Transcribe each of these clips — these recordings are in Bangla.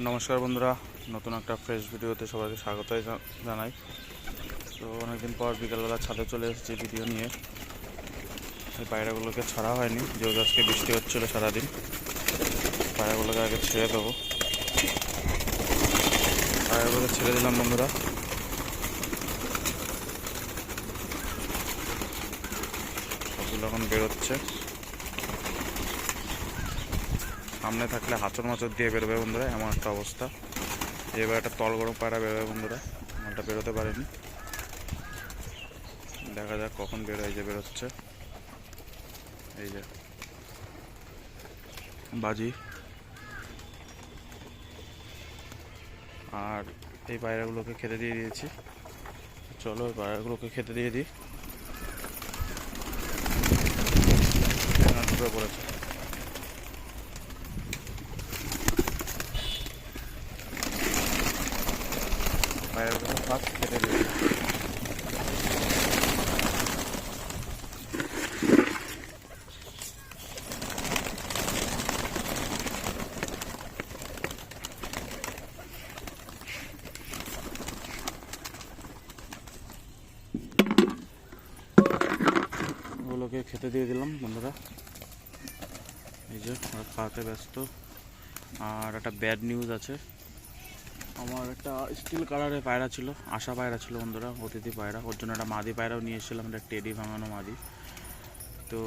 নমস্কার বন্ধুরা, নতুন একটা ফ্রেশ ভিডিওতে সবাইকে স্বাগতই জা- জানাই। তো অনেকদিন পর বিকালবেলা ছাদে চলে এসেছি ভিডিও নিয়ে। এই পায়রাগুলোকে ছাড়া হয়নি, যেহেতু আজকে বৃষ্টি হচ্ছিল সারাদিন। পায়রাগুলোকে আগে ছেড়ে দেবো। পায়রাগুলোকে ছেড়ে দিলাম বন্ধুরা। সবগুলো এখন বেরোচ্ছে। সামনে থাকলে হাঁচর মাচর দিয়ে বেরোবে বন্ধুরা, এমন একটা অবস্থা। এবার একটা তল গরম পায়রা বেরোবে বন্ধুরা, মালটা বেরোতে পারেনি। দেখা যাক কখন বেরোয় যে বেরোচ্ছে। এই যে, বাজি। আর এই পায়রাগুলোকে খেতে দিয়ে দিয়েছি। চলো এই পায়রাগুলোকে খেতে দিয়ে দিই। এখানে পড়েছে পায়রাগুলো ফার্স্ট দিই। ওগুলোকে খেতে দিয়ে দিলাম বন্ধুরা। এই যে ওরা খাওয়াতে ব্যস্ত। আর একটা ব্যাড নিউজ আছে। আমার একটা স্টিল কালারের পায়রা ছিল, আশা পায়রা ছিল বন্ধুরা, অতিথি পায়রা। ওর জন্য একটা মাদি পায়রাও নিয়ে এসেছিলাম, একটা টেডি ভাঙানো মাদি। তো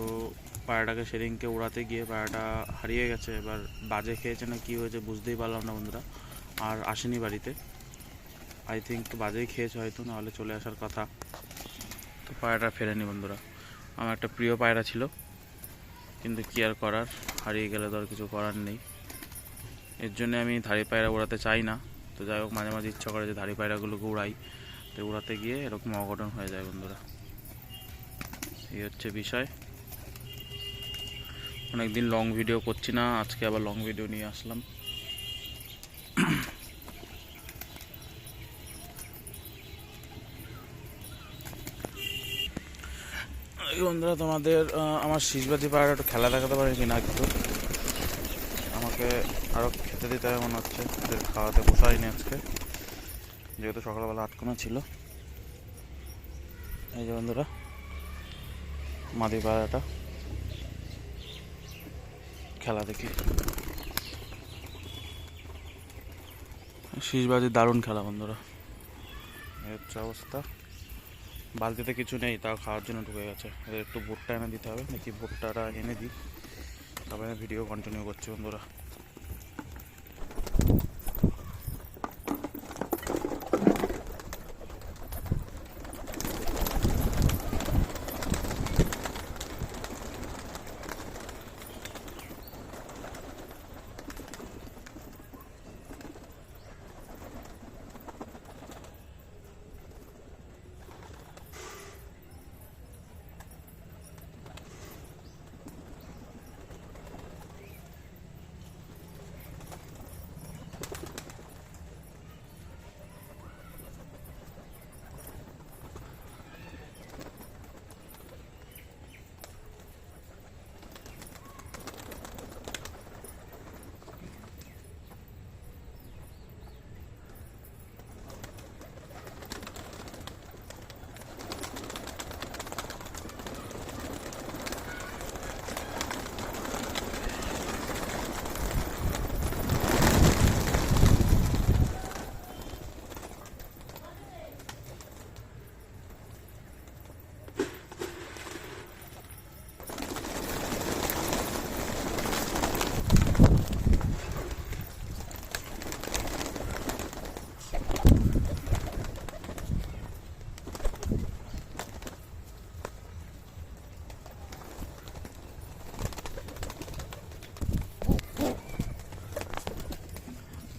পায়রাটাকে সেদিনকে উড়াতে গিয়ে পায়রাটা হারিয়ে গেছে, এবার বাজে খেয়েছে না কী হয়েছে বুঝতেই পারলাম না বন্ধুরা, আর আসেনি বাড়িতে। আই থিঙ্ক বাজেই খেয়েছে হয়তো, নাহলে চলে আসার কথা। তো পায়রাটা ফেরেনি বন্ধুরা। আমার একটা প্রিয় পায়রা ছিল, কিন্তু কি আর করার, হারিয়ে গেলে তো আর কিছু করার নেই। এর জন্য আমি ধাড়ি পায়রা উড়াতে চাই না। তো যাই হোক, মাঝে মাঝে ইচ্ছা করে যে ধাড়ি পায়রাগুলোকে উড়াই তো উড়াতে গিয়ে এরকম অঘটন হয়ে যায় বন্ধুরা। এই হচ্ছে বিষয়। অনেকদিন লং ভিডিও করছি না, আজকে আবার লং ভিডিও নিয়ে আসলাম। বন্ধুরা, তোমাদের আমার শীষবাজি পাড়ার একটু খেলা দেখাতে পারি কিনা একটু আমাকে আরও খেতে দিতে হবে মনে হচ্ছে। ওদের খাওয়াতে বসাইনি আজকে। যেহেতু সকালবেলা আটকানো ছিল। এই যে বন্ধুরা মাদি পাড়াটা খেলা দেখি। শীষবাজি দারুণ খেলা বন্ধুরা। এই হচ্ছে অবস্থা। বালতিতে কিছু নেই, তাও খাওয়ার জন্য ঢুকে গেছে। একটু ভুট্টা এনে দিতে হবে। নাকি ভুট্টাটা এনে দিই। তারপরে ভিডিও কন্টিনিউ করছি বন্ধুরা।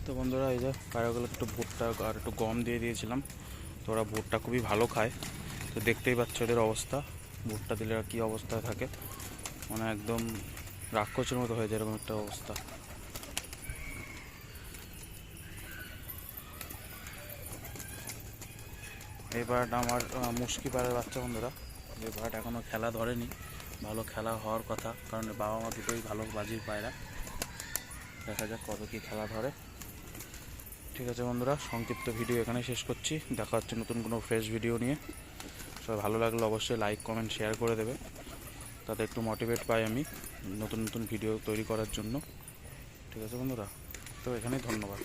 তো বন্ধুরা, এই যে পায়রাগুলো একটু ভুট্টা আর একটু গম দিয়ে দিয়েছিলাম। তো ওরা ভুট্টা খুবই ভালো খায়। তো দেখতেই পাচ্ছ ওদের অবস্থা। ভুট্টা দিলে কী অবস্থায় থাকে। মানে একদম রাক্ষসের মতো হয়ে যায় এরকম একটা অবস্থা। পায়রাটা আমার মুশকি পায়রার বাচ্চা বন্ধুরা। এই পায়রাটা এখনও খেলা ধরেনি। ভালো খেলা হওয়ার কথা। কারণ বাবা মা দুটোই ভালো বাজির পায়রা। দেখা যাক কত কী খেলা ধরে। ঠিক আছে বন্ধুরা, সংক্ষিপ্ত ভিডিও এখানে শেষ করছি। দেখা হচ্ছে নতুন কোনো ফ্রেশ ভিডিও নিয়ে। সবাই ভালো লাগলে অবশ্যই লাইক কমেন্ট শেয়ার করে দেবে। তাতে একটু মোটিভেট পাই আমি নতুন নতুন ভিডিও তৈরি করার জন্য। ঠিক আছে বন্ধুরা, তো এখানেই ধন্যবাদ।